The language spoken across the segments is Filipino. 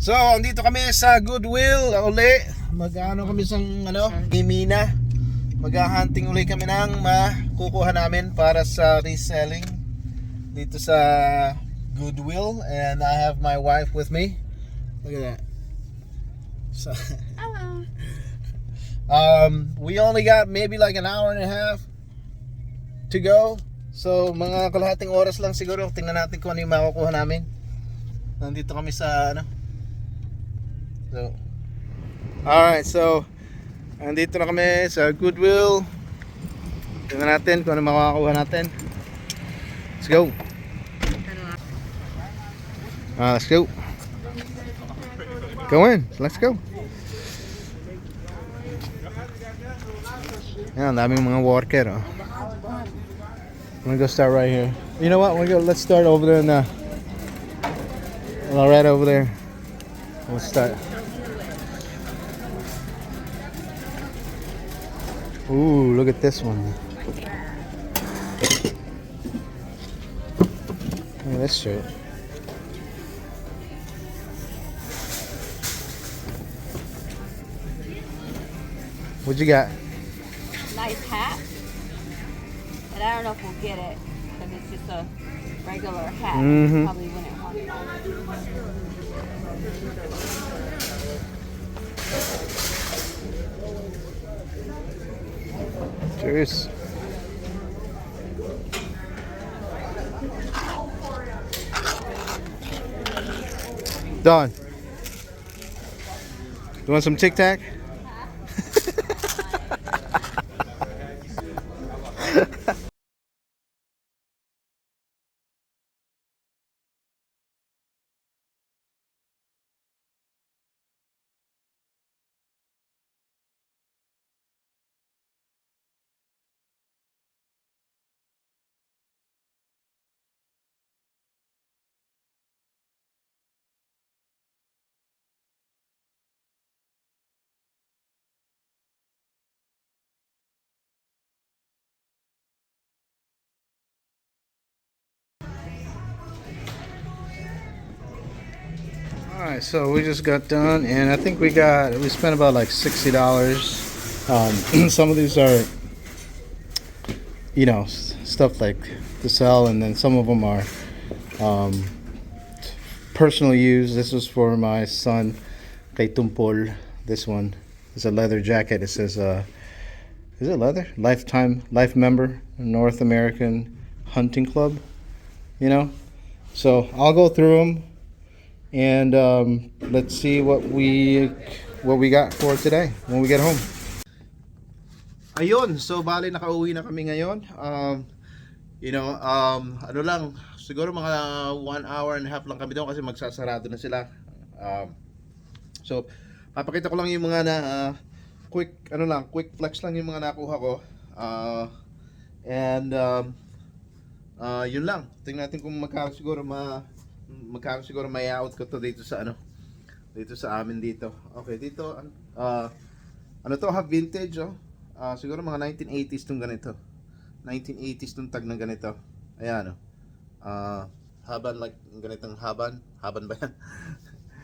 So, andito kami sa Goodwill uli. Mag-ano kami sa ano, Mimina. Mag-hunting uli kami ng makukuha namin para sa reselling dito sa Goodwill and I have my wife with me. Look at that. So, Hello. um, we only got maybe like an hour and a half to go. So, mga kalahating oras lang siguro. Tingnan natin kung ano yung makukuha namin. Nandito kami sa ano. So, alright, so, nandito na kami sa Goodwill. Tingnan natin kung ano makakakuha natin. Let's go. Ah, let's go. Go in. Let's go. Yan, daming mga worker, oh. I'm gonna go start right here. You know what? We're gonna, let's start over there in the, well, right over there. Let's start. Ooh, look at this one. Look at this shirt. What you got? Nice hat. And I don't know if we'll get it because it's just a regular hat. Mhm. Probably wouldn't want it. Cheers. Don. You want some Tic Tac? Alright, so we just got done, and I think we got we spent about like sixty dollars. Um, some of these are, you know, stuff like to sell, and then some of them are um, personal use. This was for my son, kay Tumpol. This one is a leather jacket. It says, uh, "Is it leather? Lifetime life member, North American Hunting Club." You know, so I'll go through them and um, let's see what we what we got for today when we get home. Ayun, so bali nakauwi na kami ngayon. Um, you know, um, ano lang, siguro mga one hour and a half lang kami doon kasi magsasarado na sila. Um, so, papakita ko lang yung mga na uh, quick, ano lang, quick flex lang yung mga nakuha ko. Uh, and um, uh, yun lang. Tingnan natin kung magkano siguro ma magkano siguro may out ko to dito sa ano dito sa amin dito. Okay, dito uh, ano to ha vintage oh. Ah, siguro mga 1980s tong ganito. 1980s tong tag ng ganito. Ayan oh. Ah, haban like ganitong haban. Haban ba yan?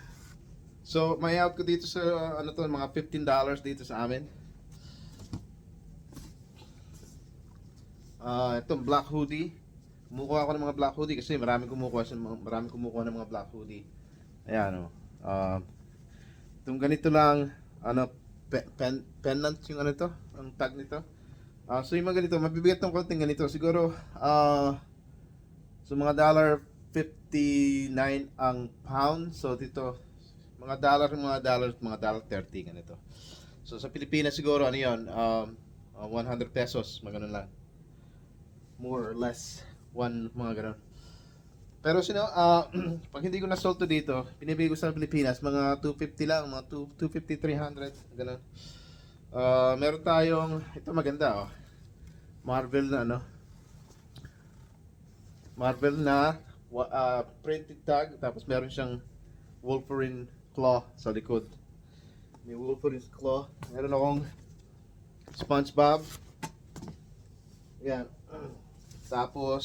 so, may out ko dito sa ano to mga 15 dollars dito sa amin. Ah, itong black hoodie. Kumukuha ako ng mga black hoodie kasi marami kumukuha sa marami kumukuha ng mga black hoodie. Ayan oh. Ah, itong ganito lang ano pe- pen, pendant yung ano to, ang tag nito. Ah, so yung mga ganito, mabibigat tong konting ganito. Siguro ah so mga dollar 59 ang pound. So dito mga dollar mga dollar mga dollar 30 ganito. So sa Pilipinas siguro ano 'yon, um ah, 100 pesos, mga ganun lang more or less one mga ganun. Pero sino ah pag hindi ko na sold to dito, pinibigay ko sa Pilipinas mga 250 lang, mga 2 250 300 ganun. Ah, meron tayong ito maganda oh. Marvel na ano. Marvel na ah, printed tag tapos meron siyang Wolverine claw sa likod. May Wolverine claw. Meron akong SpongeBob. Yan. Tapos,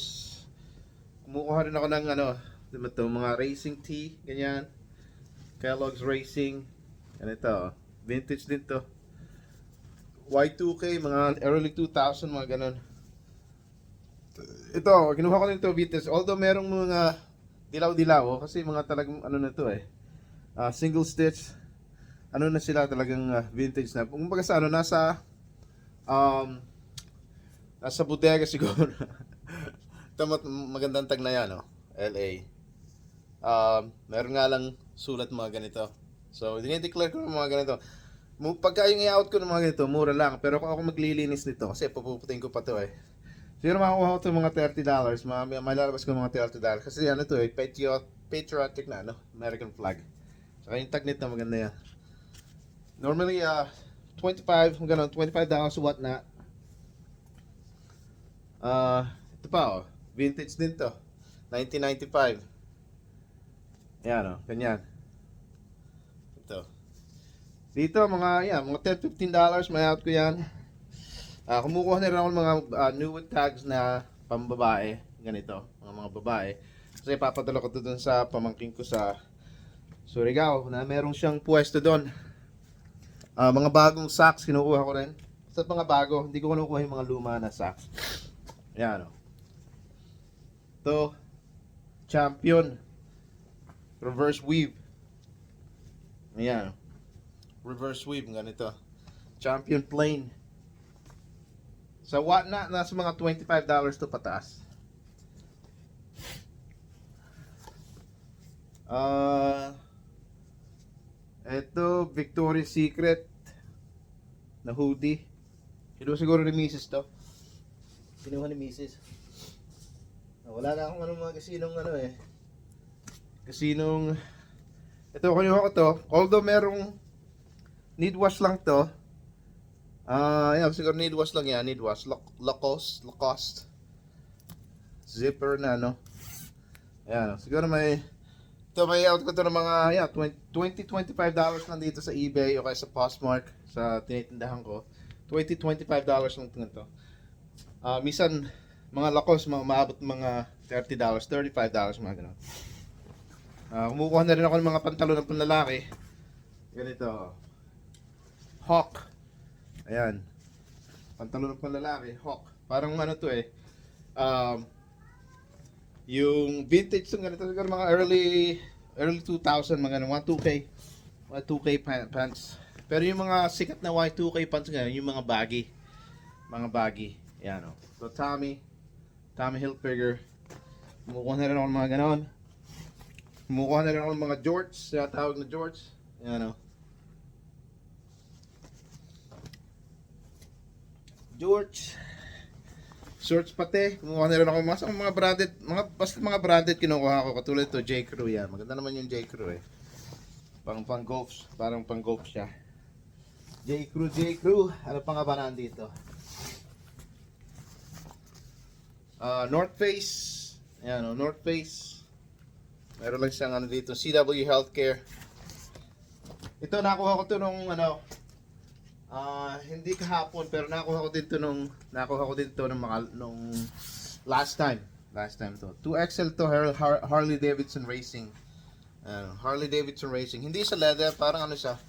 kumukuha rin ako ng ano, diba to, mga racing tee, ganyan. Kellogg's Racing. Yan ito. oh. Vintage din to. Y2K, mga early 2000, mga ganun. Ito, kinuha ko nito vintage. Although merong mga dilaw-dilaw, oh, kasi mga talagang ano na to eh. Ah, single stitch. Ano na sila talagang ah, vintage na. Kumbaga sa ano, nasa um, nasa bodega siguro. Ito mat- magandang tag na yan, oh. LA. Um, meron nga lang sulat mga ganito. So, dinideclare ko ng mga ganito. Pagka yung i-out ko ng mga ganito, mura lang. Pero kung ako maglilinis nito, kasi papuputin ko pa to eh. Siguro makakuha ko ito mga $30. Ma malalabas ko mga $30. Kasi ano to eh, patriot, patriotic na ano, American flag. Saka yung tag nito maganda yan. Normally, uh, 25, kung ganun, $25 what not. Ah, ito pa oh, vintage din to. 1995. Ayan oh, ganyan. Ito. Dito mga yan, mga 10 15 dollars may out ko yan. Ah, kumukuha na rin ako ng mga ah, new tags na pambabae, ganito, mga mga babae. Kasi papadala ko to dun sa pamangking ko sa Surigao na merong siyang pwesto doon. Ah, mga bagong socks kinukuha ko rin. Sa mga bago, hindi ko kinukuha yung mga luma na socks. Ayan oh. Ito, champion. Reverse weave. Ayan. Reverse weave, ganito. Champion plain. Sa what na, nasa mga $25 to pataas. Ah, ito, Victoria's Secret na hoodie. Kinuha siguro ni Mrs. to. Kinuha ni Mrs. Wala na akong ano mga kasinong ano eh. Kasinong ito kinuha ko to. Although merong need wash lang to. Ah, yeah, siguro need wash lang yan, need wash. Lac- Lacoste, Lacoste. Zipper na no. Ayan, siguro may ito may out ko to ng mga yeah, 20 25 dollars lang dito sa eBay o kaya sa Postmark sa tinitindahan ko. 20 25 dollars lang ito. Ah, minsan mga lakos mga maabot mga 30 dollars, 35 dollars mga ganun. Ah, kumukuha na rin ako ng mga pantalon ng panlalaki. Ganito. Hawk. Ayan. Pantalon ng panlalaki, Hawk. Parang ano to eh. Um, yung vintage ng ganito siguro mga early early 2000 mga ano, mga 2K. Mga 2K pa- pants. Pero yung mga sikat na Y2K pants ngayon, yung mga baggy. Mga baggy. Ayan o. So Tommy, Tommy Hilfiger. Kumukuha na rin ako ng mga ganon. Kumukuha na rin ako ng mga jorts, tawag na jorts. Ayan o. George. Shorts pati. Kumuha na rin ako mga, sa mga branded, mga, basta mga branded kinukuha ko. Katulad to J. Crew yan. Maganda naman yung J. Crew eh. Pang pang golf, parang pang golf siya. J. Crew, J. Crew. Ano pa nga ba nandito? Ah, North Face. Ayan o, North Face. Meron lang siyang ano dito, CW Healthcare. Ito nakuha ko to nung ano, Ah, hindi kahapon pero nakuha ko din to nung nakuha ko din to nung mga nung last time. Last time to. 2XL to Har- Har- Harley Davidson Racing. Ano, Harley Davidson Racing. Hindi sa leather, parang ano siya.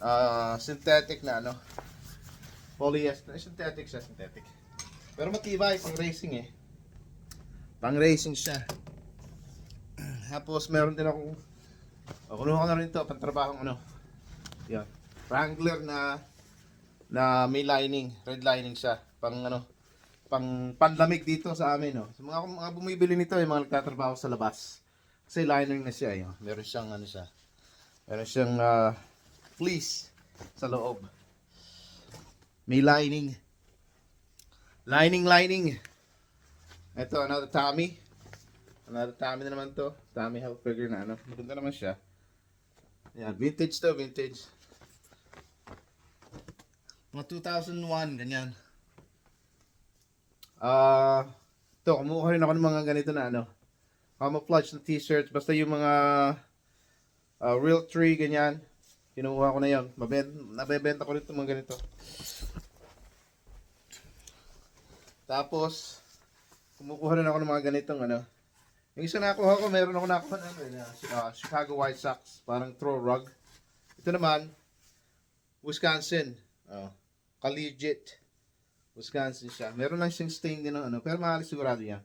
Ah, synthetic na ano. Polyester, eh, synthetic siya, synthetic. Pero matibay pang racing eh. Pang racing siya. Tapos meron din akong Oh, kunuha ko na rin to, pantrabahong ano. Yan. Wrangler na na may lining, red lining siya. Pang ano, pang panlamig dito sa amin, no. Sa mga mga bumibili nito, yung mga nagtatrabaho sa labas. Kasi lining na siya, yun. Meron siyang ano siya. Meron siyang ah, fleece sa loob. May lining. Lining, lining. Ito, another Tommy. Another Tommy na naman to. Tommy Hilfiger na ano. Maganda naman siya. Yan, vintage to, vintage. Mga 2001, ganyan. Ah, to kumuha rin ako ng mga ganito na ano. Camouflage na t-shirts, basta yung mga ah, real tree, ganyan. Kinuha ko na yon. Mabenta, nabebenta ko rin itong mga ganito. Tapos, kumukuha rin ako ng mga ganitong ano. Yung isa nakuha ko, meron ako nakuha na, ano, eh, na ah, Chicago White Sox, parang throw rug. Ito naman, Wisconsin. Oh, collegiate. Wisconsin siya. Meron lang siyang stain din ng ano, pero maalis sigurado yan.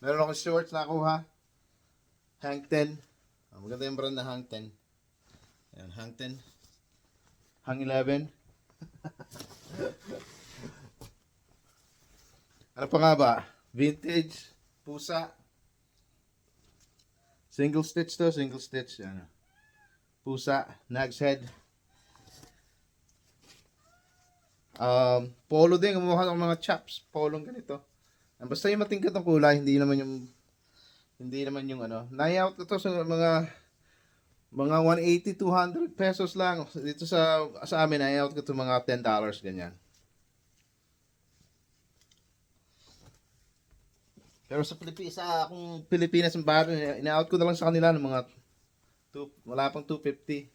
Meron akong shorts na nakuha. Hang 10. Oh, maganda yung brand na Hang 10. Ayan, Hang 10. Hang 11. ano pa nga ba? Vintage. Pusa. Single stitch to, single stitch. Ano. Pusa. Nag's head. Um, polo din. Kumuha ng mga chaps. Polong ganito. Ah, Basta yung matingkad ang kulay, hindi naman yung hindi naman yung ano. Layout ko to sa mga mga 180 200 pesos lang dito sa sa amin layout ko to mga 10 dollars ganyan. Pero sa Pilipinas, sa akong Pilipinas ang baro, ina-out ko na lang sa kanila ng mga two, wala pang 250.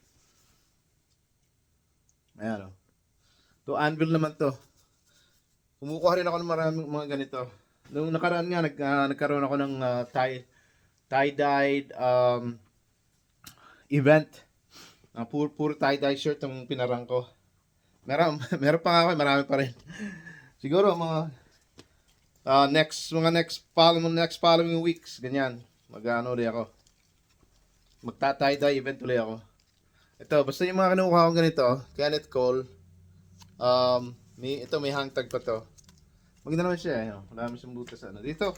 Ayan o. To anvil naman to. Kumukuha rin ako ng maraming mga ganito. Nung nakaraan nga, nag, ah, nagkaroon ako ng ah, tie, tie-dyed um, event. Uh, puro, puro tie-dye shirt ang pinarang ko. Meron, meron pa nga ako, marami pa rin. Siguro mga ah, next, mga next following, next following weeks, ganyan. Mag-ano ulit ako. Magta-tie-dye event ulit ako. Ito, basta yung mga kinukuha ko ganito, Kenneth Cole, um, may, ito may hang tag pa to. Maganda naman siya eh. Wala naman siyang butas ano. Dito,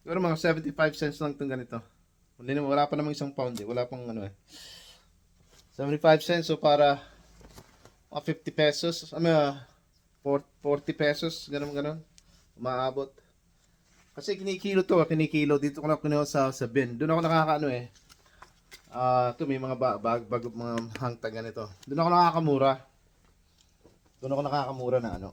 siguro mga 75 cents lang itong ganito. Hindi naman, wala pa namang isang pound eh. Wala pang ano eh. 75 cents so para mga 50 pesos. Ano ah, 40 pesos. Ganun ganun. Umaabot. Kasi kinikilo to, ah, kinikilo. Dito ko na kinuha sa, sa bin. Doon ako nakakaano eh. Ah, ito may mga ba, bag, bag, mga hangtag ganito. Doon ako nakakamura. Doon ako nakakamura na ano.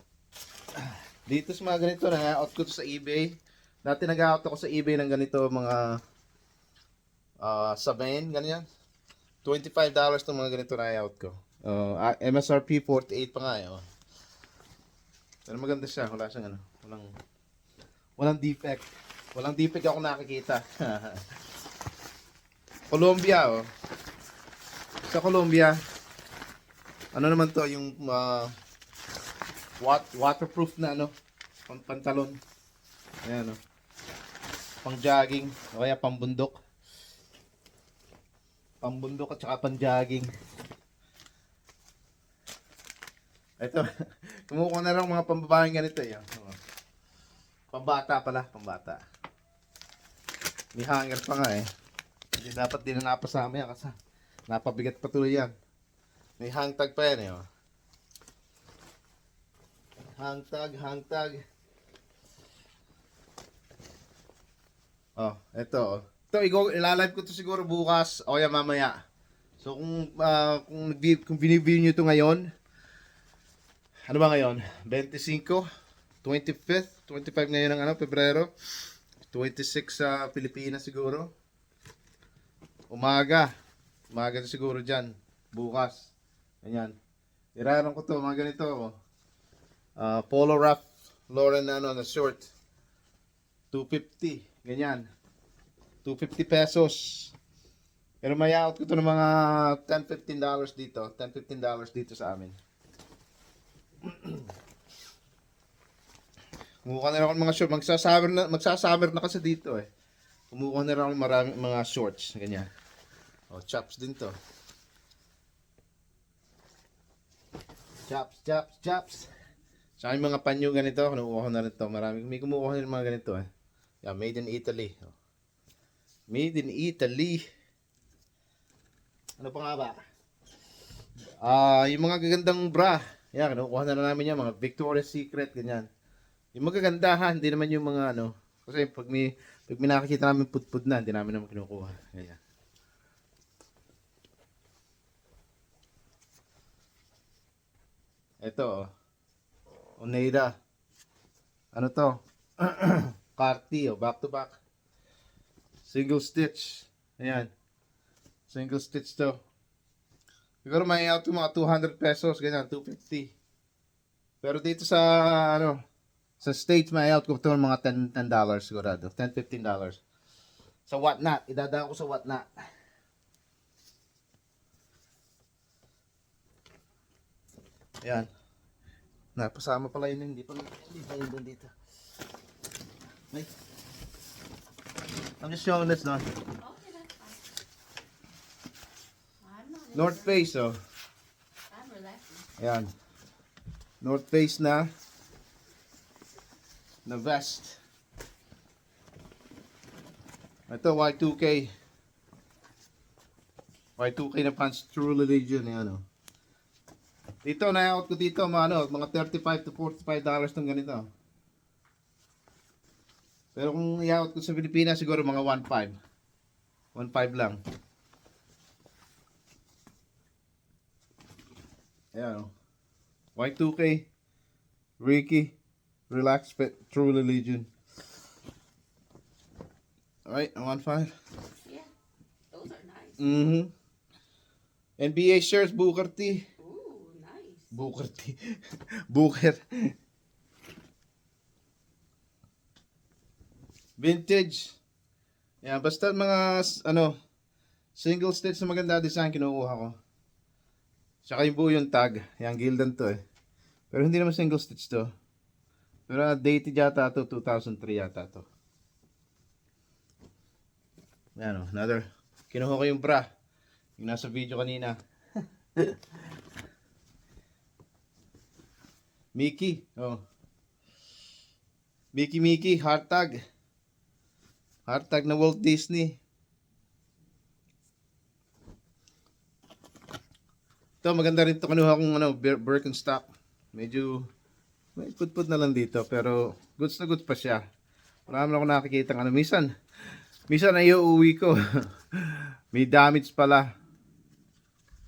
Dito sa mga ganito, na-out ko to sa eBay. Dati nag-out ako sa eBay ng ganito, mga uh, sabayin, ganyan. $25 itong mga ganito na-out ko. Uh, ah, MSRP 48 pa nga eh. Oh. Pero maganda siya, wala siyang ano, walang, walang defect. Walang defect ako nakikita. Colombia, oh. Sa Colombia, ano naman to, yung uh, wat waterproof na ano, pang pantalon. Ayan oh. Pang jogging, o kaya pang bundok. Pang bundok at saka pang jogging. Ito, kumukuha na lang mga pambabaeng ganito eh. oh. Pambata pala, pambata. May hanger pa nga eh. Hindi dapat din na napasama yan kasi napabigat pa tuloy yan. May hang tag pa yan eh. Oh. Hangtag, hangtag. Oh, ito. oh. Igo, ilalive ko to siguro bukas o kaya mamaya. So kung ah, kung kung binibili niyo to ngayon, ano ba ngayon? 25, 25th, 25 ngayon ng ano, Pebrero. 26 sa Pilipinas siguro. Umaga. Umaga na siguro dyan. Bukas. Ganyan. Iraran ko to, mga ganito. Ah, Polo Ralph Lauren ano, na short. 250. Ganyan. 250 pesos. Pero may out ko to ng mga 10-15 dollars dito. 10-15 dollars dito sa amin. Kumuha na rin ako ng mga short. Magsasummer na, magsasummer na kasi dito eh. Kumuha na rin ako ng maraming mga shorts. Ganyan. Oh, chops din to. Chops, chops, chops. Sa mga panyo ganito, kinukuha na rin to. Marami, may kumukuha ng mga ganito eh. Yeah, made in Italy. Oh. Made in Italy. Ano pa nga ba? Ah, yung mga gagandang bra. Yan, kinukuha na lang namin yan. Mga Victoria's Secret, ganyan. Yung magaganda ha, hindi naman yung mga ano. Kasi pag may, pag may nakikita namin putput na, hindi namin naman kinukuha. Ganyan. Ito, oh. Oneida. Ano to? Carti, oh, back to back. Single stitch. Ayan. Single stitch to. Siguro may out mga 200 pesos, ganyan, 250. Pero dito sa, ano, sa States, may out ko ito mga 10, 10 dollars sigurado. 10, 15 dollars. Sa whatnot. Idadaan ko sa whatnot. Ayan. Napasama pala yun. Hindi pa, hindi pa yun dito. Ay. I'm just showing this doon. Okay, that's fine. I'm not North Face, oh. I'm relaxing. Ayan. North Face na. Na vest. Ito, Y2K. Y2K na pants, True Religion. Ayan, oh. Dito, na-out ko dito, mga, ano, mga 35 to 45 dollars tong ganito. Pero kung i-out ko sa Pilipinas, siguro mga 1.5. 1.5 lang. Ayan, oh. Y2K, Ricky, Relax Fit, True Religion. Alright, I want five. Yeah, those are nice. Mm-hmm. NBA shirts, Booker T. Ooh, nice. Booker T. Booker. Vintage. Yan, basta mga, ano, single stitch na maganda design kinukuha ko. Tsaka yung buo yung tag. Yan, gildan to eh. Pero hindi naman single stitch to. Pero dated yata to, 2003 yata to. Yan o, another. Kinuha ko yung bra. Yung nasa video kanina. Mickey. Oh. Mickey Mickey, heart tag. Heart tag na Walt Disney. Ito, maganda rin ito. Kinuha kong ano, Bir- Birkenstock. Medyo, may put-put na lang dito. Pero, goods na goods pa siya. Marami na ako nakikita ano. Minsan, minsan ay uuwi ko. may damage pala.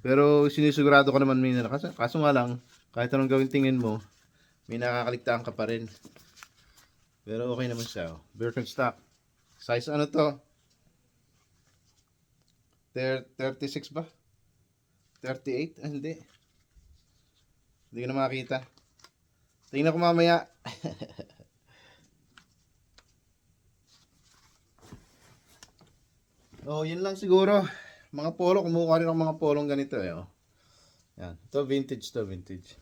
Pero sinisigurado ko naman minsan. Kaso, kaso nga lang, kahit anong gawin tingin mo, may nakakaligtaan ka pa rin. Pero okay naman siya. Oh. Birkenstock. Size ano to? Thir- 36 ba? 38? Ah, hindi. Hindi ko na makita. Tingnan ko mamaya. oh, yun lang siguro. Mga polo, kumuha rin ako mga polong ganito eh. Oh. Yan. Ito vintage to, vintage.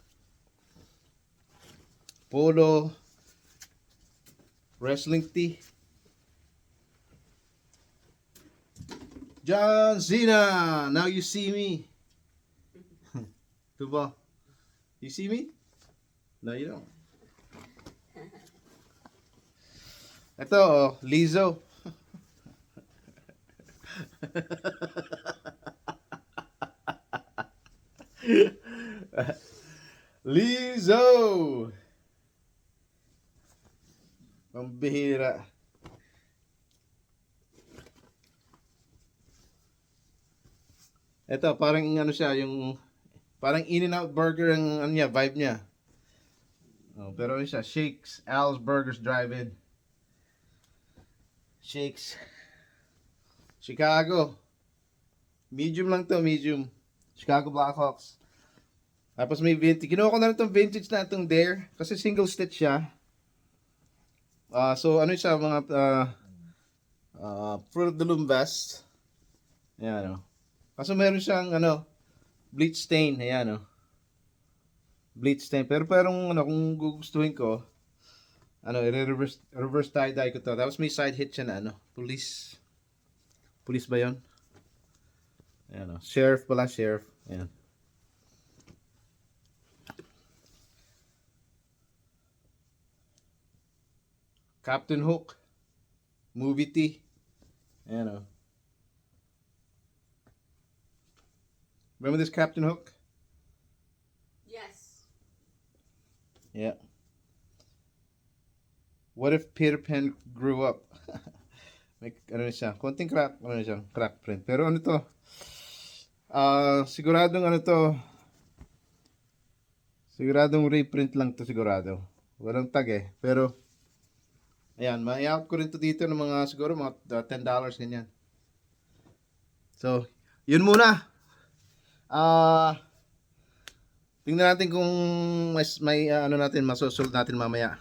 Polo. Wrestling tee. John Cena! Now you see me. Diba? You see me? No, you don't. Ito, oh, Lizzo. Lizzo! Pambihira. Ito, parang ano siya, yung parang In-N-Out Burger ang ano niya, vibe niya. Oh, pero ano siya, Shakes, Al's Burgers Drive-In. Shakes. Chicago. Medium lang to, medium. Chicago Blackhawks. Tapos may vintage. Kinuha ko na rin itong vintage na itong Dare. Kasi single stitch siya. Ah, so ano siya, mga uh, uh, Fruit of the Loom vest. Ayan o. Kaso meron siyang ano, bleach stain. Ayan o. Bleach stain. Pero parang ano, kung gugustuhin ko, ano, i-reverse reverse tie-dye ko to. Tapos may side hit siya na ano, police. Police ba yon? Ayan o. Sheriff pala, sheriff. Ayan. Captain Hook. Movie T. Ayan o. Remember this Captain Hook? Yes. Yeah. What if Peter Pan grew up? May ano na siya, konting crack, ano na siya, crack print. Pero ano to? Ah, siguradong ano to? Siguradong reprint lang to sigurado. Walang tag eh. Pero ayan, may-out ko rin to dito ng mga siguro mga uh, $10 ganyan. So, yun muna. Ah, Tingnan natin kung mas may ah, ano natin masosold natin mamaya.